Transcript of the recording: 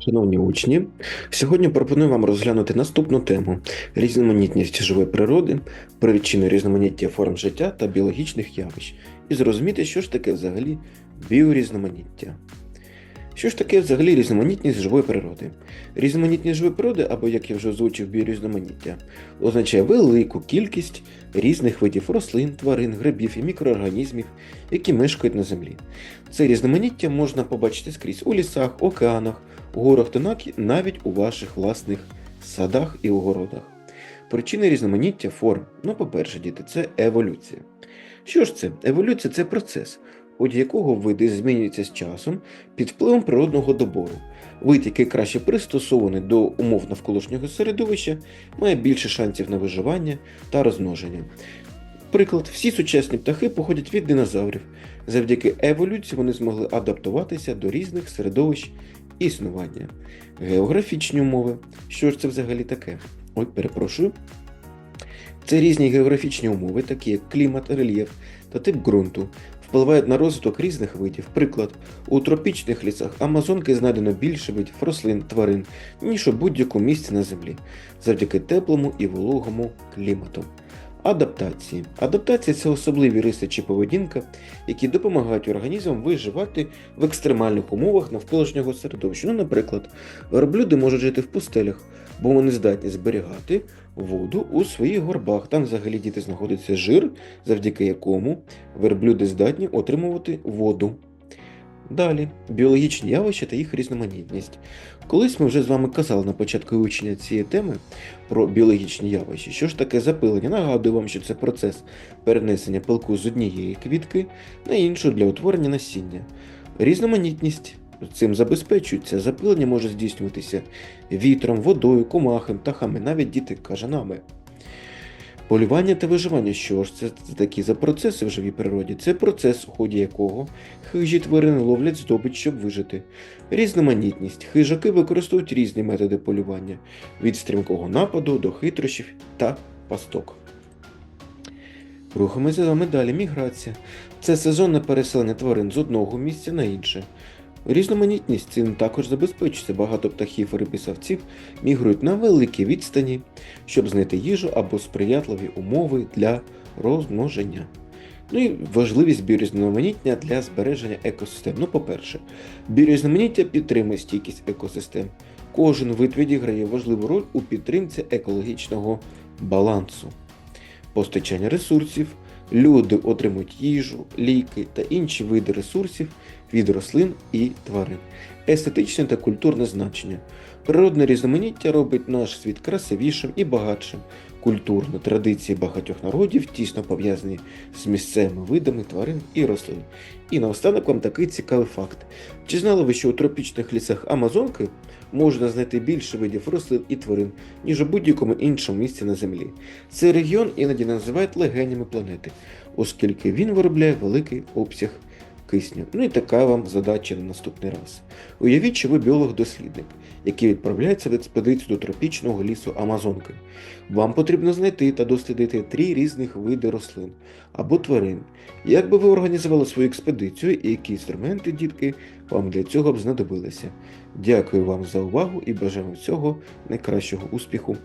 шановні учні. Сьогодні пропоную вам розглянути наступну тему: різноманітність живої природи, причини різноманіття форм життя та біологічних явищ, і зрозуміти, що ж таке взагалі біорізноманіття. Що ж таке взагалі різноманітність живої природи? Різноманітність живої природи, або як я вже озвучив біорізноманіття, означає велику кількість різних видів рослин, тварин, грибів і мікроорганізмів, які мешкають на землі. Це різноманіття можна побачити скрізь у лісах, океанах, горах та навіть у ваших власних садах і огородах. Причини різноманіття форм. Ну, по-перше, діти, це еволюція. Що ж це? Еволюція це процес, ході якого види змінюються з часом під впливом природного добору. Вид, який краще пристосований до умов навколишнього середовища, має більше шансів на виживання та розмноження. Приклад, всі сучасні птахи походять від динозаврів. Завдяки еволюції вони змогли адаптуватися до різних середовищ існування. Географічні умови. Що ж це взагалі таке? Ой, перепрошую. Це різні географічні умови, такі як клімат, рельєф та тип ґрунту, впливають на розвиток різних видів. Приклад, у тропічних лісах Амазонки знайдено більше видів рослин, тварин, ніж у будь-якому місці на землі, завдяки теплому і вологому клімату. Адаптації. Адаптація це особливі риси чи поведінка, які допомагають організмам виживати в екстремальних умовах навколишнього середовища. Ну, наприклад, верблюди можуть жити в пустелях, бо вони здатні зберігати воду у своїх горбах. Там взагалі діти знаходиться жир, завдяки якому верблюди здатні отримувати воду. Далі біологічні явища та їх різноманітність. Колись ми вже з вами казали на початку вивчення цієї теми про біологічні явища. Що ж таке запилення? Нагадую вам, що це процес перенесення пилку з однієї квітки на іншу для утворення насіння. Різноманітність цим забезпечується. Запилення може здійснюватися вітром, водою, комахами, птахами, навіть діти кажанами. Полювання та виживання. Що ж це такі за процеси в живій природі? Це процес, у ході якого хижі тварини ловлять здобич, щоб вижити. Різноманітність. Хижаки використовують різні методи полювання від стрімкого нападу до хитрощів та пасток. Рухаємося з вами далі. Міграція. Це сезонне переселення тварин з одного місця на інше. Різноманітність цим також забезпечується. Багато птахів, і савців мігрують на великі відстані, щоб знайти їжу або сприятливі умови для розмноження. Ну і важливість біорізноманіття для збереження екосистем. Ну, по-перше, біорізноманіття підтримує стійкість екосистем. Кожен вид відіграє важливу роль у підтримці екологічного балансу. Постачання ресурсів. Люди отримують їжу, ліки та інші види ресурсів від рослин і тварин. Естетичне та культурне значення. Природне різноманіття робить наш світ красивішим і багатшим. Культурно традиції багатьох народів тісно пов'язані з місцевими видами тварин і рослин. І наостанок вам такий цікавий факт. Чи знали ви, що у тропічних лісах Амазонки можна знайти більше видів рослин і тварин, ніж у будь-якому іншому місці на землі? Цей регіон іноді називають легенями планети, оскільки він виробляє великий обсяг кисню. Ну і така вам задача на наступний раз. Уявіть, що ви біолог-дослідник, який відправляється в експедицію до тропічного лісу Амазонки. Вам потрібно знайти та дослідити три різних види рослин або тварин. Як би ви організували свою експедицію і які інструменти, дітки, вам для цього б знадобилися? Дякую вам за увагу і бажаю всього найкращого успіху